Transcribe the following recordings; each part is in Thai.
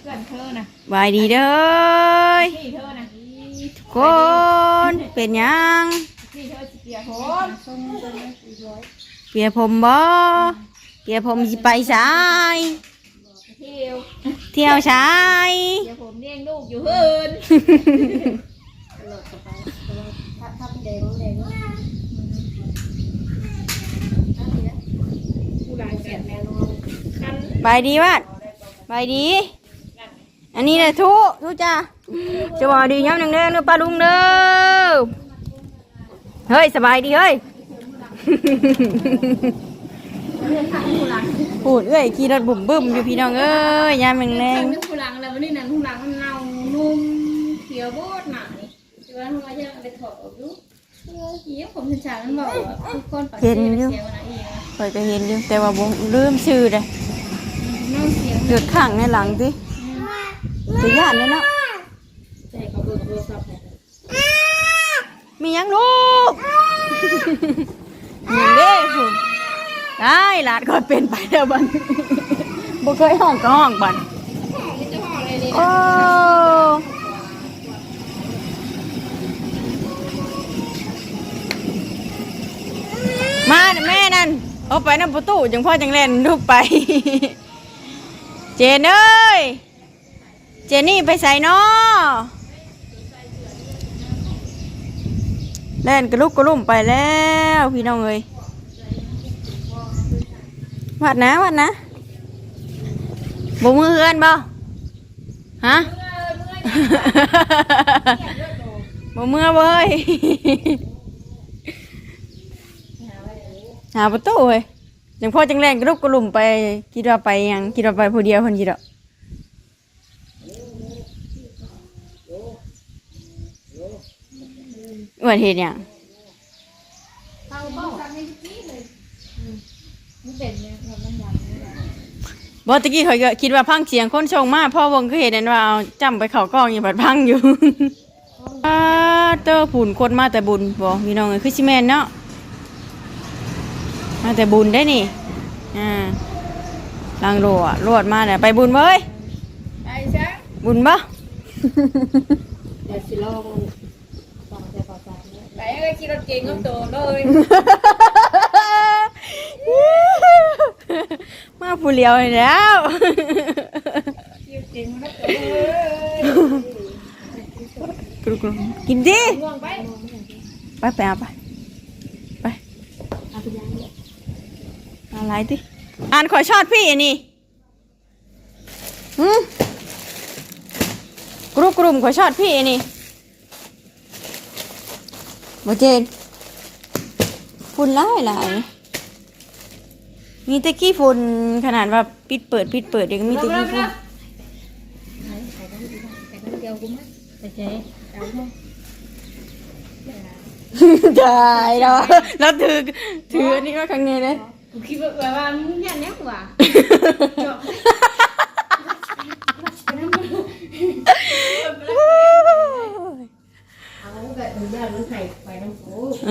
เพื่อนเธอนะบายดีเด้อพี่เธอนะทุกคนเป็นหยังพี่เธอสิเปียผมเปียผมบ่เปียผมสิไปสายเที่ยวเที่ยวสาย เดี๋ยวผมเลี้ยงลูกอยู่เฮินถ้าถ้าเป็นแดงแดงผู้หลายเสียแม่นอนคัน บายดีวัดบายดี อันนี้เลยทุทุจ้าจะบอกดีย้ำหนึ่งเด้อเด้อปลาลุงเด้อเฮ้ยสบายดีเฮ้ยพูดเอ้ยขี่รถบุ่มบึ้มอยู่พี่น้องเอ้ยยามแรงแรคังนนึกผู้หลังแล้ววันนี้นั่นผู้หลังมันเน่านุ่มเขียวโบดหนานี่ที่ว่าทำไมจะเอาไปถอดออกดูเออเหี้ยผมฉันฉามันบอกว่าทุกคนปากเสียเสียวันไหนเองคอยก็เห็นอยู่แต่ว่าบ่ลืมชื่อเลยน้องเสียงเลือดข้างในหลังสิ จะย่านเลยเนาะใช่เขาเบิกโทรศัพท์มียังลูกยังเด้ผู้ได้หลานก็เป็นไปแล้วบันบ่เคยห้องก็ห้องบันโอ้มาแม่นั่นเอาไปน้ำประตูจังพ่อจังเล่นลูกไป เจนเอ้ย เจนี่ไปใส่นอเล่นกระลุกกระลุ่มไปแล้วพี่น้องเอ้ยวัดนะวัดนะบมือเฮือนบ่ฮะบ่มือเว้ยหาประตูเว้ยจังพ่อจังแรงกระลุกกระลุ่มไปคิดว่าไปยังคิดว่าไปผู้เดียวคนคิดดอ อ้วนเห็นยังเขาบอกทำให้พี่เลยมันเป็นเนี่ยมันยำนี่แหละบอตะกี้เขาก็คิดว่าพังเสียงคนชงมาพ่อวงก็เห็นนั่นว่าเอาจำไปเขากล้องอยู่บัดพังอยู่อาเตอผุนคนมาแต่บุญบอกพี่น้องเอ้ยคือชิแมนเนาะมาแต่บุญได้นี่อ่าลังโลอะรวดมาเนี่ยไปบุญเว้ยไปซะบุญปะเดี๋ยวสิลอง ไปอะไรขี่รถเก่งก็โตเลยมาผู้เลียวนี่แล้วขี่รถเก่งก็โตเลยกรุกรุกินดิง่วงไปไปไปเอาไปไปเอาไปย่างเนี่ยอะไรดิอ่านขอชอดพี่อันนี้หืมกรุกรุมขอชอดพี่อัน นี้โมเจนฝุ่นหลายหลายมีแตะกี้ฝุ่นขนาดว่าปิดเปิด ปิดเปิดเดี๋ยวก็มีแตะกี้ฝุ่นแต่คนเดียวกูมั้ยแต่เจ๊เอาไหมได้แล้วแล้วถือถืออันนี้ว่าครั้งนี้เลย กูคิดว่าแบบว่ามึงยันเนี้ยกว่าเอา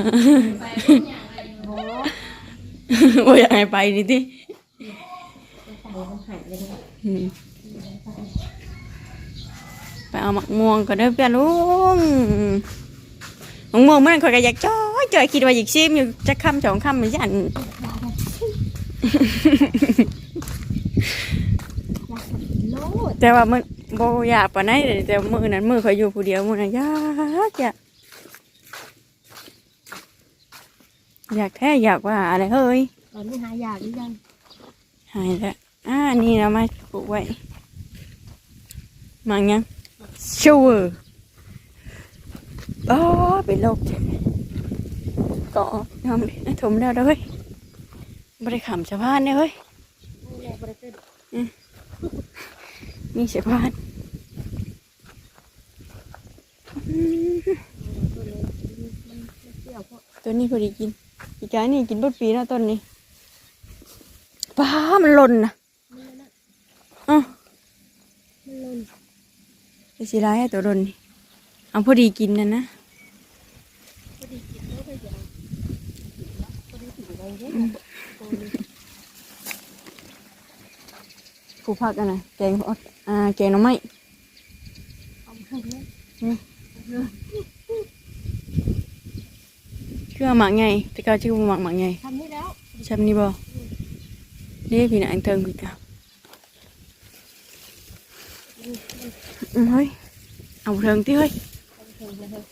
โขไปเป็นอย่างไรโอ้โอ้ยอยากให้ไปดิที่ใส่มันไข่เลยเนี่ไปเอาหมักม่วงก็เด้อเพื่อนลุงหมักม่วงมันข่อยก็อยากจ้อยจ้อยคิดว่าอยากชิมอยู่จะคำสองคำเหมือนกันแต่ว่ามันบ่อยากปานไหนเด้อแต่มือนั้นมือข่อยอยู่ผู้เดียวมือนั้นยากยาก อยากแท้อยากว่าอะไรเฮ้ยตอนนี้หายากหรือยังหายแล้วอ่านี่เรามาปลูกไว้มังยังชูเวอร์อ๋อเป็นโรคเจ็บก็ยอมดิถมแล้วเด้อเฮ้ยบริขำสะพานเนี่ยเฮ้ยแรกบริเตอร์มีสะพานอืมเที่ยวเพราะตัวนี้พอดีกิน อีกานี่กินเบดปีแล้วต้นนี้ป้ามันหล่นนะอ๋อมันหล่นไอ้สิร้ายตัวหล่นนี่เอาพอดีกินนะนะพอดีกินแล้วก็ยังพอดีถึงอะไรเนี่ยผผู้พักอันนะแกงอดอ่าแกงน่อไม้อาไปเลย คือเอาหมักไงแต่ก็ชื่อว่าหมักหมักไงทำนี่แล้วใช่นี่บ่นี่พี่น่ะอันเทิงพี่ตาอืมเฮ้ยเอาเทิงติเฮ้ยเอาไปเลย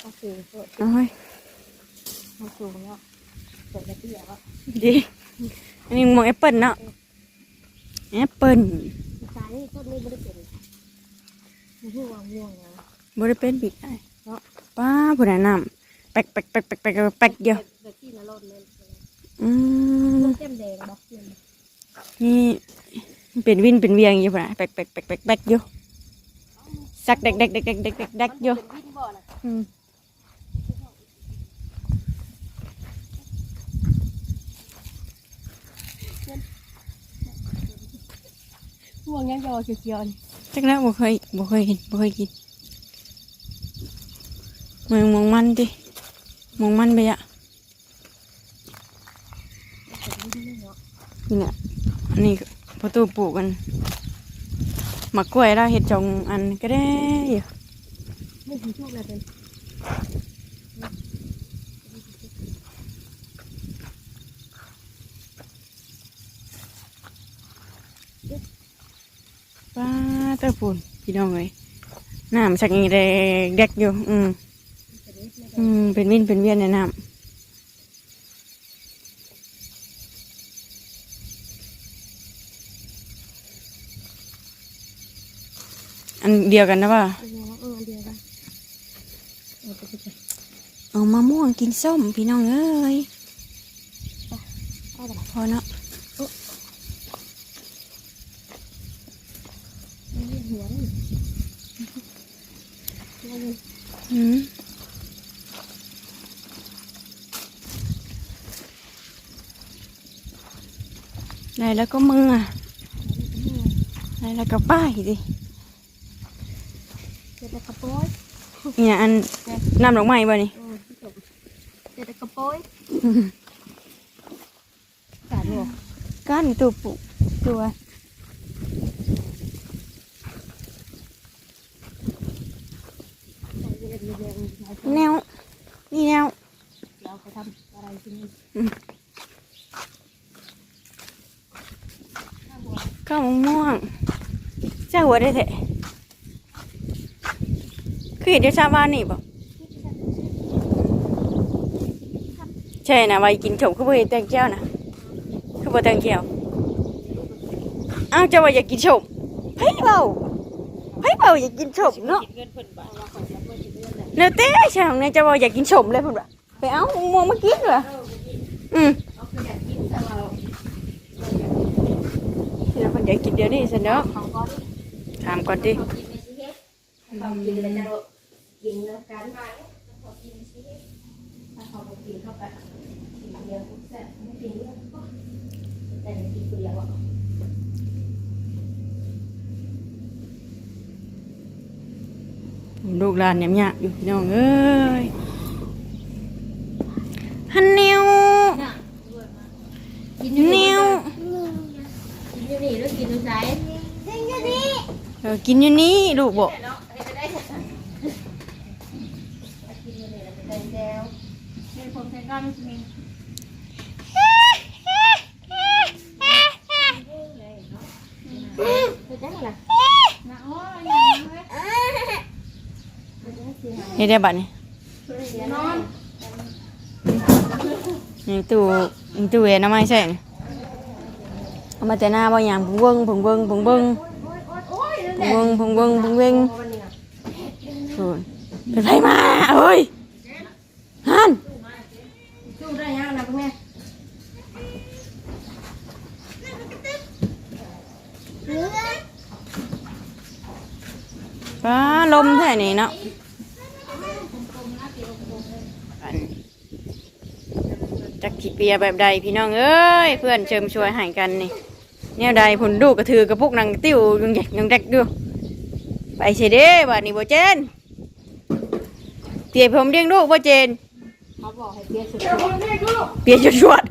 เอาสูงเปิดเอาเฮ้ยเอาสูงแล้วเปิดกระเตี้ยแล้วดีอันนี้มองแอปเปิลเนาะแอปเปิลสายนี่ต้นนี้ไม่ได้เป็นมันคือวางม่วงนะบ่ได้เป็นบิดได้เนาะป้าผู้ใดน้ำแป๊กแป๊กแป๊กแป๊กแป๊กแป๊กเดียวเด็กที่ละรดเลยอืมแก้มแดงบอกเพียนนี่เป็นวินเป็นเวียงอยู่พุ่นน่ะแป๊กแป๊กแป๊กแป๊กแป๊กอยู่สักเด็กเด็กเด็กเด็กเด็กเด็กเด็กอยู่เป็นวินบ่อนะอืมม่วงยังจะเอาเขียวๆนี่จักแล้วบ่เคยบ่เคยเห็นบ่เคยกินมองมองมันดิ มองมันไปอะนี่เนาะนี่ยอันนี้ประตูปลูกกันหมักกล้วยเราเห็ดจองอันก็ได้อยู่ไม่ถึงช่วงเลยเป็นป้าเต้าปูนพี่น้องเลยน้ำสักอย่างแดกแดกอยู่ อืม อืม เป็นวินเป็นเวียนในน้ำอันเดียวกันนะป่ะเออเอออันเดียวกันเอาไปไปเอามะม่วงกินส้มพี่น้องเอ้ยเอาไปพอเนาะนี่หัวนี่เอา ไปอืมได้แล้วก็มืออะได้แล้วก็ป้ายดิเจตกระโปอยเนี่ยอันน้ำดอกไม้บ่นี่เออจบเจตกระโปอยกาดหัวก้านตัวปุตัวใส่เรียนเรียนเรียนแนวนี่แนวเราเขาทำอะไรที่นี่าวม่วงเจ้าหัวได้แท้คือเห็นเดี๋ยวชาวบ้านนี่บ่ใช่นะไว้กินฉมคือบ่เห็นแตงแก้วนะคือบ่แตงแก้วอ้าวเจ้าว่าอยากกินฉมเฮ้ยเบาเฮ้ยเบาอยากกินฉมเนาะเนื้อเต้ใช่ของเนี่ยเจ้าว่าอยากกินฉมเลยพุ่นว่ะไปเอาม่วงมากินเหรออืม เอาขยะกินแต่เรา เดี๋ยวคนอยากกินเดี๋ยวนี้สิเนาะ ของก้อน ถาม ก่อนดิกินในชีวิตเขากินแล้วจะกินแล้วกันเขากินในชีวิตถ้าเขาบ่กินเข้าไปกินเดียวแซ่บไม่กินเยอะแต่กินเดียวอะลูกหลานเนี่ยอยู่พี่น้องเอ้ยฮันนิว น่ะกินอยู่ นิ นี่ ว กินอยู่นี่แล้วกินอยู่ไส เอกินอยู่นี่ลูกบอกนี่ไปได้แล้วเป็นผมใส่ก้อนมีคือจังล่ะนะโอ้ยยังไงนี่ได้บัตรนี่นี่ตู้นี่ตู้เอ็นน้ำไม้ใช่เอามาแต่หน้าบ่อย่างผงเบิ้งผงเบิ้งผงเบิ้ง อ้ยนั่นผแหงเบิ้งผงเบิ้งผงเบิ้งวันนี้โอ้ยเป็นไผมาเอ้ยฮันสู้ได้ยังนะพ่อแม่ป้าลมแท่นี่เนาะอันจักขีเปียแบบใดพี่น้องเอ้ย เพื่อนเชิมช่วยหายกันนี่ แนวใดผลดูกระถือกระปุกนังติ้วยังแยกยังแดกดูไปเฉยเด้บ้านนี้บ่เจนเปียผมเลี้ยงลูกบ่เจนเขาบอกให้เปลี่ยนสุดเปียชวดชวด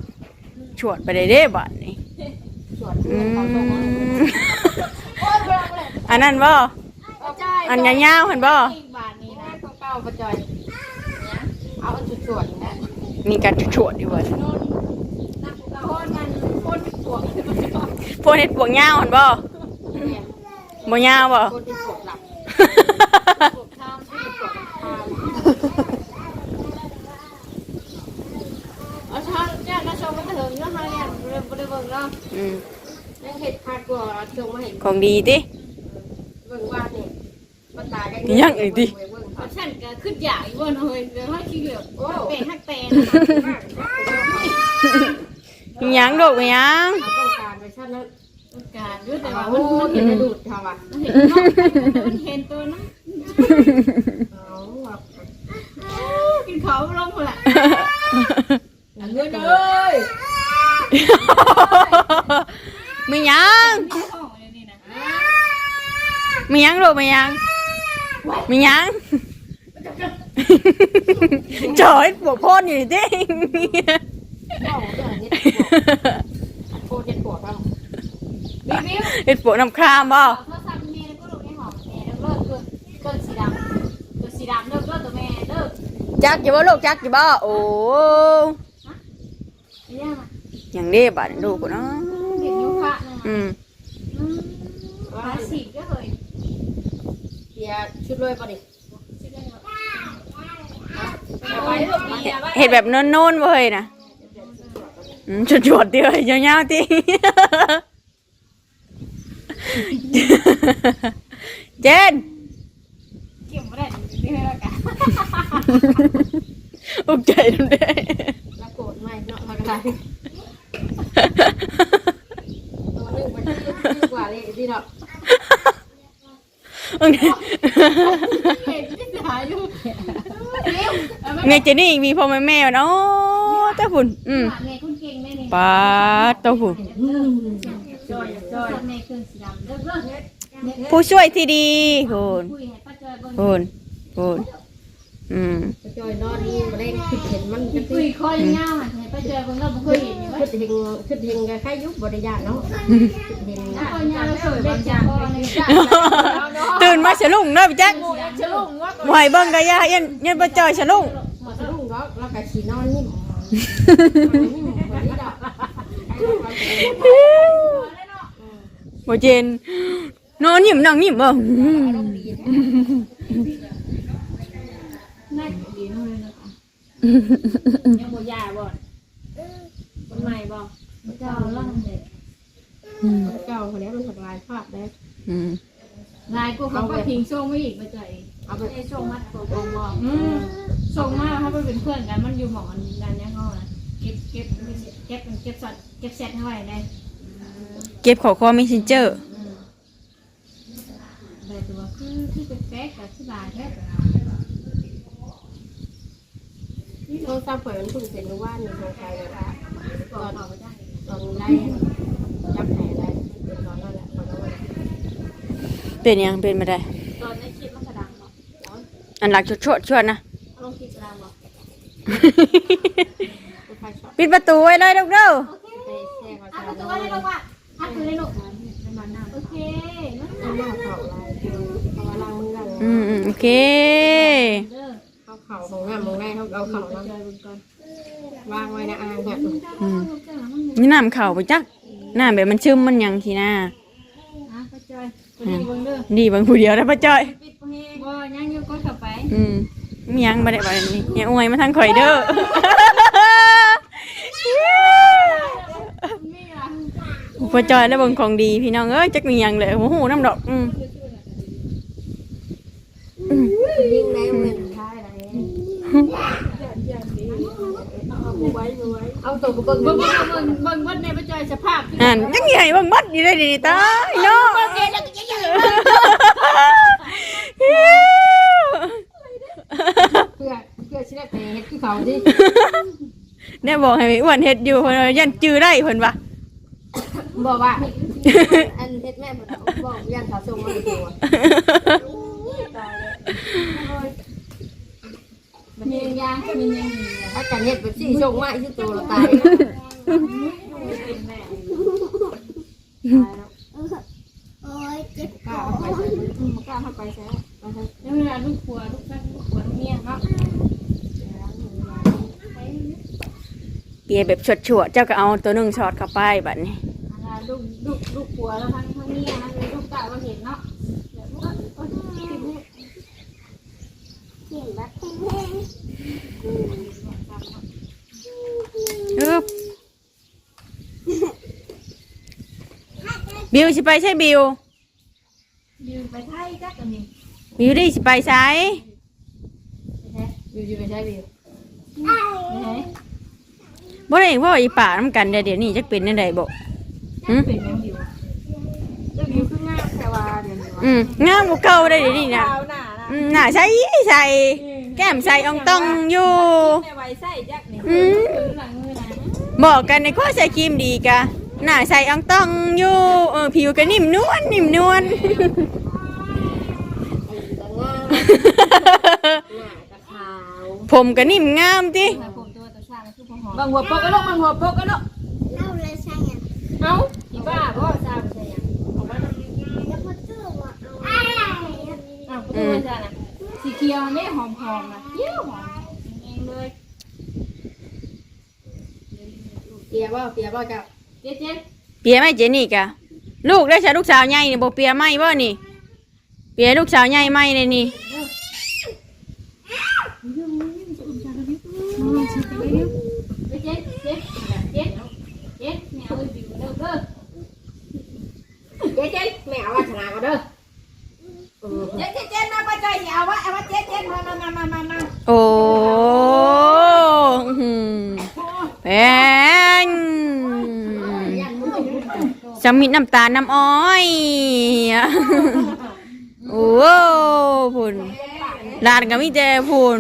ชวดไปได้เด้บ้านนี้สวนอืเงินเขาส่งมาให้มอันนั้นบ่อันยาวๆเห็นบ่อีกบาทนี้นี่นะนะตัวเก่าประจอยเอาอันจุดสวนนะมีการชวดอยู่บ่โน่นนักโท จะบอกพวกเฮ็ดพวกยาวเห็นบ่เนี่ยบ่ยาวบ่คนที่ปวดหลับปวกข้ามที่ปวดทานเอาช้อนเนี่ยนะชมมันถึงเนาะฮะเนี่ยบริบริเบิ่งเนาะอืมยังเห็ดคาดกว่าจงมาเห็นของดีติเบิ่งว่านี่มันตายกันยังอีกดิเบิ่งเพราะฉันก็ขึ้นใหญ่เว้ยเฮ้ยเดี๋ยวให้ขี้เหลือบเป็นฮักแตนมีหยังดอกมีหยัง การด้วยแต่แต่ว่าว่ามัมันนมันมันเห็เห็นนดูดทำอะมันเห็นเนาะมันเห็นตัวเนาะเอาแบบกินเขาลงหมดแหละเงินเอ้ยมีหยังมีห้องเลยนี่นะมีหยังดอกมีหยังมีหยังจอยพวกพ่นอยู่นี่ติก็เรื่องนี้โคตรเจ็บปวดบ้างรีวิว เฮ็ดพวกน้ำครามบ่เอาโทรศัพท์แม่แล้วก็ลงในห้องแม่แล้วเลิกเลิกเลิกสีดำตัวสีดำเลิกเลิกตัวแม่เลิกจักอยู่บ่ลูกจักอยู่บ่โอ้เนี่ยมาหยังเด้บาดลูกกูเนาะเห็นยุคะนึงอืมภาษีก็เคยเบียร์ชุดเลยป่ะดิไปลูกมีอะไรเฮ็ดแบบโน่นๆบ่เฮ้ยนะอืมจวดๆติ เอ้ยยาวๆติเจนเก็บไม่ได้ไม่ให้แล้วกันอุกใจทำได้แล้วโกรธไหมเนาะอะไรตัวนึงมันยิ่งกว่าเลยที่เนาะอุกใจเห็นที่หาอยู่ไงเจนี่มีพ่อแม่แม่เนาะเจ้าฝุ่นอืมแม่คุณเก่งแม่นี่ปาดเจ้าฝุ่น จอยจอยแม่เครื่องสีดำเลิกเลิก ผู้ช่วยที่ดีคุณคุยให้ป้าจอยเบิ่งคุณคุณอืมจอยนอนนี่มาได้คิดเห็นมันก็คุคืยอคอยเงาให้ป้าจอยเบิ่งเราบ่เคยเห็นอยู่ว่าคิดเห็นคิดเห็นกับใครยุบบริยาเนาะคิดเห็นคอยเงาแล้วสวยบางอย่างเลยตื่นมาฉลุงเด้อพี่แจ๊คฉลุงว่าหวยเบิ่งกะยายันยันบ่จอยฉลุงหมดรุ่งแล้วแล้วก็ฉีนอนนิ่มนิ่มแบบนี้ดอกบ่เจน นอนยิ้มนั่งยิ้มเบิ่งน่าดีเนาะเลยนยังบ่ยาบ่คนใหม่บ่เจ้าล่างเด็กเก่าคนนี้มันหลากหลายภาพได้อืมลายกูเขาก็ทิ้งส่งไม่อีกป้าจเอาไปไอ้ส่งมัดตัวตรงบ่ส่งมาถ้าเป็นเพื่อนกันมันอยู่หมอนกันยังเขานะเก็บเก็บเก็บเก็บสัตว์เก็บเซตให้ไว้ในเก็บขอคอ Messenger แบ บตัวคือที่เป็นแป๊กกับที่ลายแท้โทรศัพท์เปิดมันเพิ่งเสร็จเมื่อวานนี่โทรไปเลยว่าตอนเอาไปได้ตอนได้จับแผลได้เป็นตอนนั้นแหละตอนนั้นเป็นยังเป็นมาได้ตอนในคลิปมันกระดังเนาะอันหลักชดชดชดนะลงคลิปกระดังเนาะใครชอบปิดประตูไว้เลยลูกเด้อโอเคไปแช่เขาอะจะประตูไว้เลยลูกว่ะอะคือเลยลูกโอเคนะเอาหน้าเข่าลายคือเอาล้างมื อกันอืมอืมโอเคเด้อเอาเข่าของหน้ามองได้เขาเอาเข่าไปแล้วเจอกันก่อนวางไว้ในอ่างแบบอืมนี่น้ำเข่าไปจักน้ำแบบมันซึมมันหยังทีน่าอะไปเจอไปดีเบิ่งเด้อดีบางผู้เดียวได้ปะจ้อย ปิดเพลงบ่ยังอยู่ก็เข้าไป อืมมีหยังบ่ได้บ่ได้นี่อย่าอวยมาทางข่อยเด้อมีอะพอจอยแล้วเบิ่งของดีพี่น้องเอ้ยจักมีหยังเลยโอ้โหน้ำดอกอืม ยิ่งในเมืองท้ายอะไรเอาตัวกระเบื้องเบิ่งเบิ่งเบิ่งเบิ่งวัดในประจอยสภาพที่อ่านจังใหญ่เบิ่งบัดอยู่ได้ดีตายเนาะเพื่อเพื่อชิได้ไปเฮ็ดคือเขาดิเนี่ยบอกให้ไอ้อ้วนเฮ็ดอยู่เพิ่นว่ายันจื้อได้เพิ่นว่าบอกว่าอันเฮ็ดแม่บอกยันเขาส่งมาตัว มี ยางมียางถ้ากันเฮ็ดแบบสี่ส่งมาอีกตัวตายเป็นแม่โอ้ยเจ็บกล้าเอาไปใส่อืมกล้าเข้าไปใส่มาใส่แล้วเวลาลูกผัวลูกแม่ลูกผัวเมียเนาะเปียแบบฉวดๆเจ้าก็เอาตัวหนึงช็อตเข้าไปบัดนี้เวลาลูกลูกลูกผัวแล้วทั้งทั้งเมียนะเลยลูกกะว่าเห็นเนาะแบบว่าโอ๊ยคิดเนี่ย เห็นแบบแห้ง อึบ บิวสิไปใช่บิว บิวไปไทยจักอันนี้บิวได้สิไปใช้บิวอยู่ไปใช้บิวๆไอ้ไหนบ่ได้ว่าอีป่าน้ำกันเดี๋ยวเดี๋ยวนี้จักเป็นจังไดบ่หึเป็นยังบิวจะบิวคืองามแต่ว่าเดี๋ยวนี้ว่าอืมงามกว่าเก่าได้เดี๋ยวนี้นะขาวหน้านะอืมน่าใส่ใส่แก้มใส่อองตองอยู่แม่ไว้ใส่จักนี่อืมหลังมือนะบอกกันในข้อใส่ครีมดีกะ หน้าใส่อองตองอยู่เออผิวก็นิ่มนวลนิ่มนวลผมก็นิ่มงามติแต่ผมตัวตัวช่างคือพอหอมบางหัวโปกกันลูกบางหัวโปกกันลูกเล่าเลยใช่ยังเอ้าอีบ้าบ่ช่างใช่ยังออกมาแล้วพอเจอว่าเอาอ้าวตัวช่างน่ะสีเขียวนี่หอมๆนะเยี่ยวหอมเองเลยเปียบ่เปียบ่เจ้า เจ๊เจ๊เปียไหมเจนี่กะลูกได้ใช่ลูกสาวใหญ่นี่บ่เปียไหมบ่นี่ เปียลูกสาวใหญ่ไหมเลยนี่เจ๊เจ๊เจ๊เจ๊เจ๊แมวบิวเด้อเด้อเจ๊เจ๊แม่เอาวัฒนาก็เด้อเจ๊เจ๊เจ๊มาไปใจเอาวะเอาวะเจ๊เจ๊มามามามามามาโอ้อื้อหือแพง จะมีน้ำตาลน้ำอ้อยโอ้พุ่นลานก็มีแต่พุ่น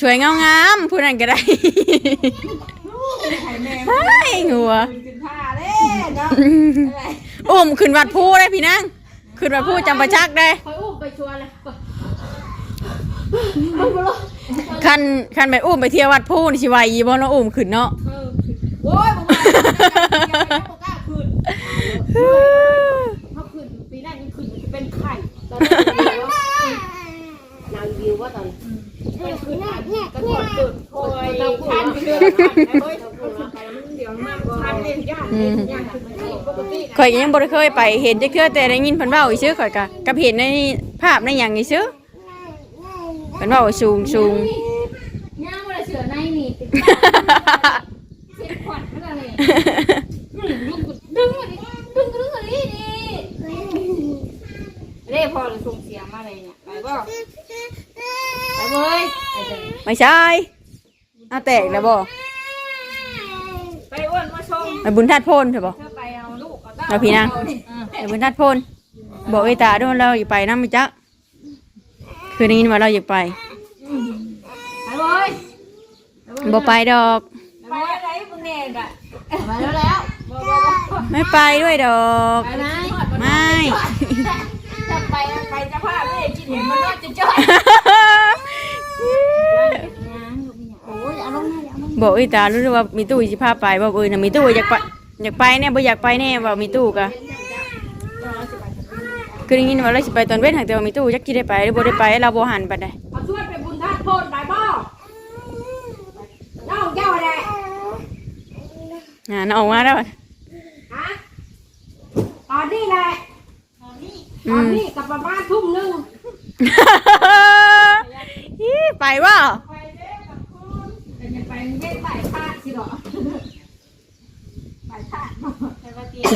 ช่วยเงางามพุ่นนั่นก็ได้เฮ้ยหัวขึ้นผ้าเล่เนาะอุ้มขึ้นวัดผู้ได้พี่นางขึ้นวัดผู้จำประชักได้คอยอุ้มไปชัวร์เลยคันคันไปอุ้มไปเที่ยววัดผู้นี่สิไหวยีบ่เนาะอุ้มขึ้นเนาะ โอ้ยมึงมายังไม่กล้าขึ้นเขาขึ้นปีหน้ายังขึ้นจะเป็นไข่ตอนนี้นางวิวว่าตอนเป็นขึ้นก็ถอดจุดโอ้ยคันเดือดโอ้ยเดี๋ยวมากคันเล่นยากเล่นยากปกติข่อยก็ยังบ่ได้เคยไปเห็นจะคือแต่ได้ยินเพิ่นเว้าอีซื่อข่อยก็กับเห็นในภาพในหยังอีซื่อเพิ่นเว้าว่าสูงสูงย่างเวลาเสือในนี่ติดเสียขวัญอะไร ดึงดึงดึงดึงดึงอะไรนี่เร่พอเราส่งเสียงมาเลยเนี่ยไปบ่ไปเลยไม่ใช่เอาแตกแล้วบ่ไปอ้วนมาชมไปบุญทัดโพนใช่บ่เธอไปเอาลูกเอาเต้าเอาพี่นางไปบุญทัดโพนบอกไอ้ตาด้วยเราอย่ไปนำไปจักคือได้ยินว่าเราอย่ไปไปเลยบ่ไปดอก ไปอะไรมึงแน่กะไปแล้วแล้ว ไม่ไปด้วยดอก ไปไหนไม่ จะไปไปจะพาไม่กินเห็นมันว่าจะจ่อยโอ้ยเอาลงมาเอาลงบอกไอ้ตารู้ว่ามีตู้สิพาไปบอกเอ้ยน่ะมีตู้อยากไปอยากไปแน่บ่อยากไปแน่ว่ามีตู้กะคือได้ยินว่าเราสิไปตอนเว้นหากแต่ว่ามีตู้จักสิได้ไปหรือบ่ได้ไปเราบ่หันปานใดเอาช่วยไปบุญท่าโทษไปบ่น้องเจ้าแหละอ่าน่ะออกมาแล้ว ฮะตอนนี้แหละตอนอืมนี้กับประมาณทุ่มหนึงอีไปว่าแต่ยังไปไม่ไปพลาดสิหรอไปพลาดไปว่าเตียง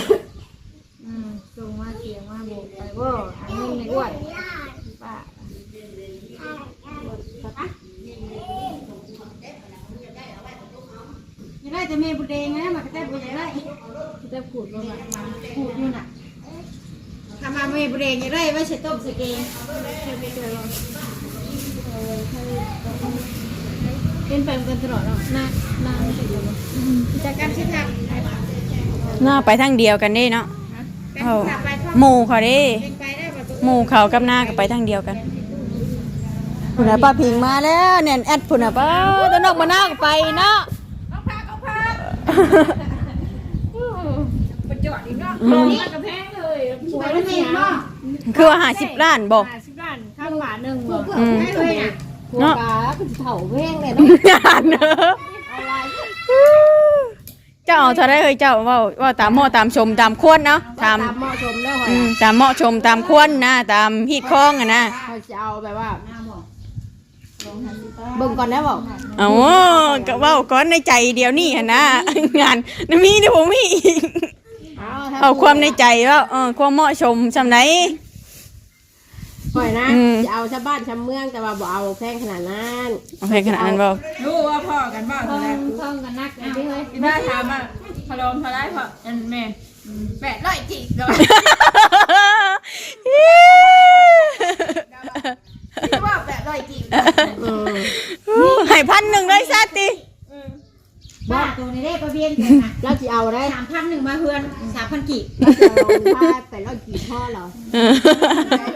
อืมส่งมาเตียงมาบอกไปว่าอันนี้ในอ้วนป้า จะได้จะเมย์บุเดงนะมันก็ได้บุเดงได้จะพูดว่ามาพูดนู่นน่ะทำมาเมย์บุเดงยังได้ไว้ใช้ต้มสเกงเป็นไปกันตลอดเนาะน้าน้าไม่ใช่ตัวจากการชิดทางน่าไปทางเดียวกันเด้เนาะเอาหมู่เขาเด้ไปได้ประตูหมู่เขากับหน้าก็ไปทางเดียวกันพุ่นน่ะป้าพิงมาแล้วเนี่ยแอดพุ่นน่ะป้าตะนอกมาหน้าก็ไปเนาะ เอาพาเอาพาไปจอดอีกเนาะลงมากระแพงเลยหัวมันเสียคือว่าหาสิบล้านบอกห้าสิบล้านข้างหวานหนึ่งบ่อืมเลยน่ะหัวปลาคือเผาแห้งเลยงานเนอะเจ้าเอาเท่าไรเฮ้ยเจ้าเว่าเว่าตามเหมาะตามชมตามควรเนาะตามตามเหมาะสมแล้วหอยอืมตามเหมาะชมตามควรนะ ตามฮีดคล้องอะนะเขาจะเอาแบบว่า เบิ่งก่อนนะบอกเอาก็เว่าก้อนในใจเดียวนี่หั่นนะงานน่ะมีเดี๋ยวผมมีอีกเอาความในใจว่าเออความเหมาะสมสำไหนหอยนะอืมจะเอาชาวบ้านชาวเมืองแต่ว่าบ่เอาแพงขนาดนั้นโอเคขนาดนั้นบอกรู้ว่าพ่อกันบ้างท่องแล้วท่องกันนักนะพี่เฮ้ยแม่ถามว่าพะโลมพะไรพ่ออันแม่แปดร้อยจิก ก็ว่าแปดร้อยจิกอืมให้พันหนึ่งเลยซะติ บ้าตัวนี้ได้ประเบียนกันนะเราจะเอาได้สามพันหนึ่งมาเพื่อนสามพันกี่เราจะเอาผ้าไปร้อยกี่พ่อเหรอ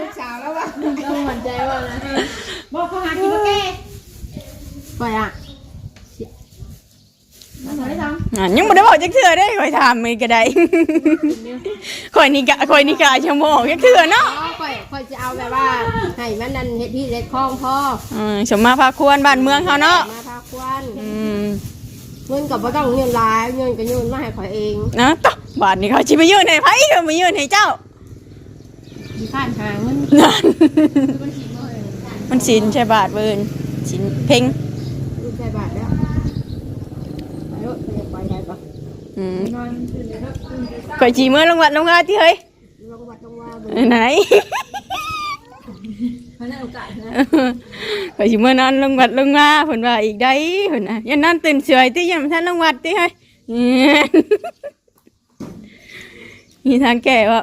ลูกสาวแล้ววะต้องมั่นใจว่านะบอกเขาหาที่มาแก้หอยอะ มาสอนได้ท้องอะยังไม่ได้บอกจักเถื่อได้คอยถามมันก็ได้ คอยนี่กะคอยนี่กะชั่วโมงจักเถื่อเนาะอ๋อค่อยค่อยจะเอาแบบว่าให้มันนั่นเฮ็ดที่เล็ดคลองพ่ออืมสมมาพาควรบ้านเมืองเขาเนาะมาพาควันอืมเงินก็บ่ต้องเงินหลายเงินก็ยืนมาให้ข่อยเองนะตะบาทนี่เขาชิมายื่นให้ไผเขามายื่นให้เจ้าที่ข้านทางมันนั่น มันสินใช่บาทเบินสินเพ่งลูกชายบาทแล้วไปเถอะไปไปได้ปะ อืมข่อยจีเมื่อลงวัดลงงาที่เฮ้ยลงวัดลงว่าเบิ่งไหนเขาได้โอกาสนะข่อยจีเมื่อนอนลงวัดลงงาเพิ่นว่าอีกได้เพิ่นน่ะยันนั่นตื่นเฉยติยันบ่ทันลงวัดติเฮ้ยมีทางแก้ว่า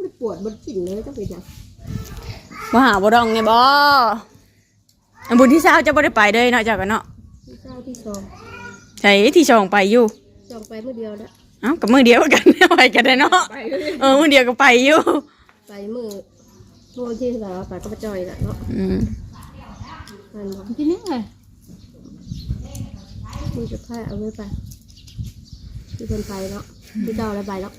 มันปวดมันกินเลยต้องไปจังบ่หาบ่ดองเนี่ยบ่อันบุญที่เช้าจะบ่ได้ไปเด้เนาะเจ้ากันเนาะที่เจ้าที่สองใช่ที่ชองไปอยู่ สองไปเมื่อเดียวแล้วเอ้ากับมือเดียวกัน ไปกันได้เนาะเออมือเดียวก็ไปอยู่ไปมือโมอที่สาวไปก็ไปจอยละเนาะอืมมันบอกที่นี่เลยมือจะพาเอาไว้ไปที่คนไปเนาะที่เจ้าอะไรไปเนาะ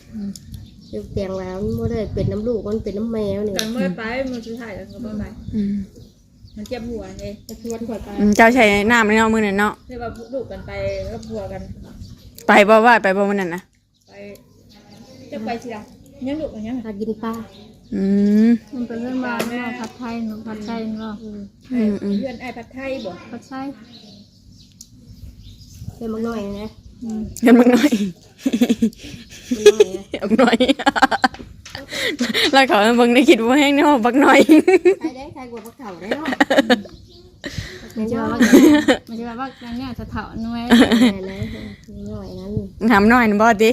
เดี๋ยวเตียงแล้วมันบ่ได้เป็นน้ำลูกมันเป็นน้ำแมวเนี่ยกันเมื่อไปมือสุดท้ายแล้วก็เมื่อไปอืมมันเจ็บหัวเองจะชวนข่อยไปอืมเจ้าใช้น้ำในเนาะมือนั่นเนาะ เรียกว่าลูกกันไปก็พัวกัน ไปบ่ว่าไปบ่มันนั่นนะไปจะไปสิล่ะยังลูกกันยังพากินปลาอืมมันเป็นเรื่องบ้านเนาะผัดไทยเนาะผัดไทยเนาะอืมอืมเพื่อนไอ้ผัดไทยบ่ผัดไทยเดี๋ยวมันหน่อยนะกันบักหน่อยมันหน่อยนะบักหน่อยแล้วเขาเบิ่งได้คิดว่าแห้งเนาะบักหน่อยใครได้ใครกลัวพวกเถ่าได้เนาะ ไม่ใช่ว่าไม่ใช่ว่าอันเนี้ยจะเถาะหน่วยแน่นะหน่อยนั้นถามหน่อยนะบ่ติ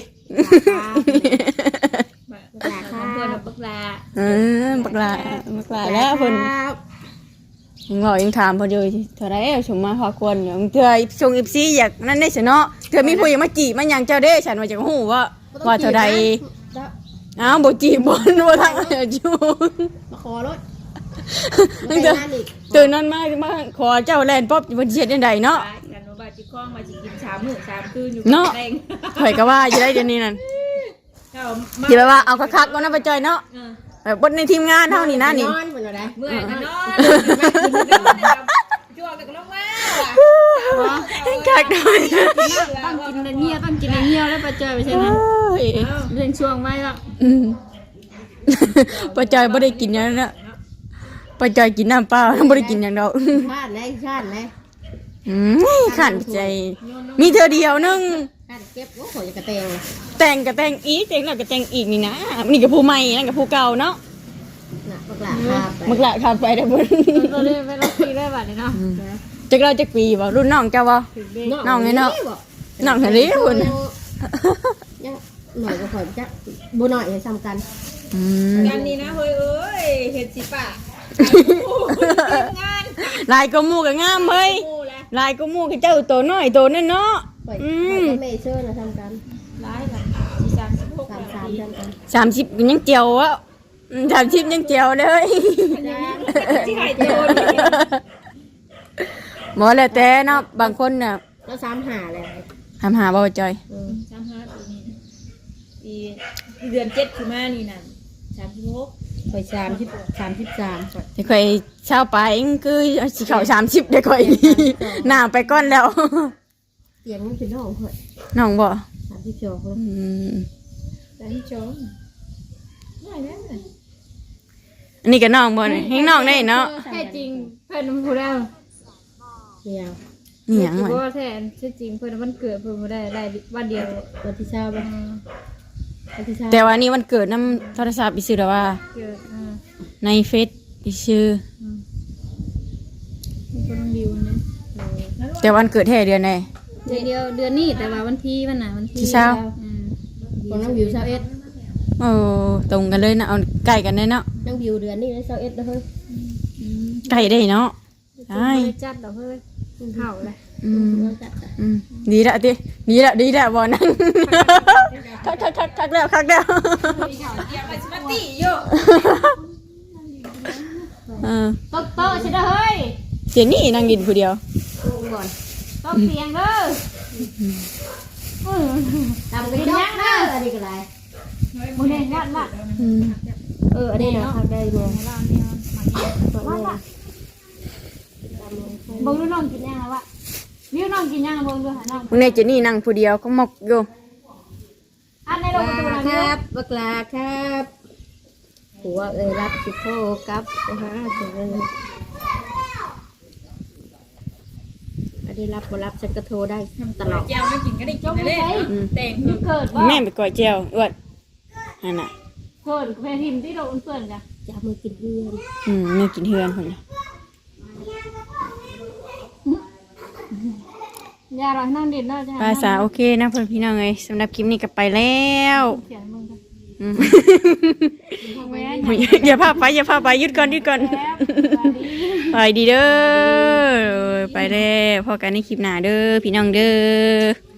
ราคาเพื่อนบักลาเออบักหลาบักหลาแล้วเพิ่นยังบอกยังถามพอดีเท่าไรเอาชมมาพอควรอย่างเธอชงอิบซีอยากนั่นได้เสยเนาะเธอมีผู้อยากมาจีบมันยังเจ้าเด้ฉันว่าจะหูว่าว่าเท่าไรอ้าวบ่จีบบนบ่ทางอยู่มาขอรถ ตั้งแต่ตื่นนั่นมามาขอเจ้าแลนป๊อบบ่สิเฮ็ดจังไดเนาะไปกันว่าจิคล้องมาจิกินชามมื้อชามคืนอยู่เนาะเองข่อยก็ว่าอยู่ได้เดี๋ยวนี้นั่นเจ้ามาสิแบบว่าเอาคักๆก็นำไปจอยเนาะแบบบนในทีมงานเท่านี้นะนี่นอนเหมือนอะไรเมื่อยกันนอนจั่วกันลงมาว่ะคักด้วยต้องกินในเงี้ยต้องกินในเงี้ยแล้วไปเจอไปใช่ไหมเอ้ยเรื่องช่วงไว้ละอืมปะจอยบ่ได้กินหยังนะ ปะจอยกินน้ำเปล่าบ่ได้กินหยังดอกชาติไหนชาติไหนอืมขันใจ มีเธอเดียวนึงชาติเก็บโอ้โหจะกระเตงแต่งกับแต่งอีกแต่งแล้วก็แต่งอีกนี่นะนี่กับผู้ใหม่นั่นกับผู้เก่าเนาะน่ะปลาคาไปมักละขับไปได้อบุญเราเล่นไปเราคุยได้แบบนี้เนาะจักเราจักปีบ่รุ่นน้องเจ้าบ่น้องไงเนาะน้องเฮลิบุญยังหน่อยก็ข่อยจักบ่หน่อยให้ซ้ำกันอืมกันนี่นะเฮ้ยเอ้ยเห็ดสิปะ งานลายก็หมู่ก็งามเฮ้ยกูแหละลายก็หมู่ก็เจ้าตัวน้อยตัวนั่นเนาะข่อยอืมข่อยก็ไม่เชื่อนะซ้ำกันร้ายละสี่สามสิบหกสามสามซ้ำกันสามสิบยังเจียวอะอืมสามสิบยังเจียวเลยที่ไหนโดนหมอแล้วแต่เนาะบางคนน่ะแล้วซ้ำหาเลยทำหาบ่จอยอืมสามห้าปีนี้ปีปีเดือนเจ็ดคือมานี่นั่นสามสิบหก ไปสามสิบสามสิบสามก่อนเดี๋ยวค่อยเช้าไปคือสิเข้า30เดี๋ยวค่อยหน้าไปก่อนแล้ว เตียงมันเป็นน้องเหรอน้องบ่สามสิบสองคนอืมแต่ที่ชมได้แล้วน่ะอันนี้ก็น้องบ่นี่ให้น้องได้เนาะแท้จริงเพิ่นผู้ได้เดียวนี่หยังเพมันราะว่าแท้แท้จริงเพิ่นมันเกิดเพิ่นบ่ได้ได้วันเดียววันที่เช้าอื แต่ว่านี่วันเกิดน้ำโทรศัพท์อีซื้อแล้วว่า เกิดอืมในเฟซอีซื้อมีคนวิวนะแต่วันเกิดแท้เดือนไหน เดือนเดียวเดือนนี้แต่ว่าวันที่มันน่ะวันที่ที่เช้า อืมของน้องวิวเช้าเอ็ดโอ้ตรงกันเลยนะเอาใกล้กันเลยเนาะน้องวิวเดือนนี้เช้าเอ็ดนะเฮ้ยใกล้ได้เนาะ ใช่จัดดอกเฮ้ยเข่าเลย อืมอืมดีละดิดีละดีละบอนั่งคักคักคักคักแล้วคักแล้วอย่าไปสมาติอยู่เออโต๊ะโต๊ะใช่ไหมเฮ้ยเดี๋ยวนี้นั่งกินผู้เดียวก่อนโต๊ะเตียงเด้อทำกันดีนักนะอันนี้ก็ไรมึงเนี่ยวัดวัดอืมเอออันนี้นะทำได้เนี่ยเราเนี่ยวัดวัดเบิ่งดูน้องกินยังไงวะ วิวน้องกินยังเบิ่งดูหาน้องมึงเนี่ยเจนี่นั่งผู้เดียวก็มกอยู่อันในโรงประตูนะควิวรับบักลาครับหัวเอ้ยรับสิโทกับนะฮะถึงเงินอันนี้รับบ่รับฉันก็โทรได้ตลอด แก้วไม่กินก็ได้กินเลยแต่งเกิดว่าแม่ไปก่อยเจียวอ้วนนั่นน่ะเกิดแม่ทิมที่โดนเพื่อนกันจับมือกินเดือนอืมไม่กินเฮือนคนน่ะ ยาเรานั่งดินน่าจะภาษาโอเคนะเพื่อนพี่น้องเอ้ยสำหรับคลิปนี้ก็ไปแล้วเขียนมึงกันอืมแม่อย่าพาไปอย่าพาไปหยุดก่อนหยุดก่อนแล้วสวัสดีไปดีเด้อไปแล้วพอกันในคลิปหน้าเด้อพี่น้องเด้อ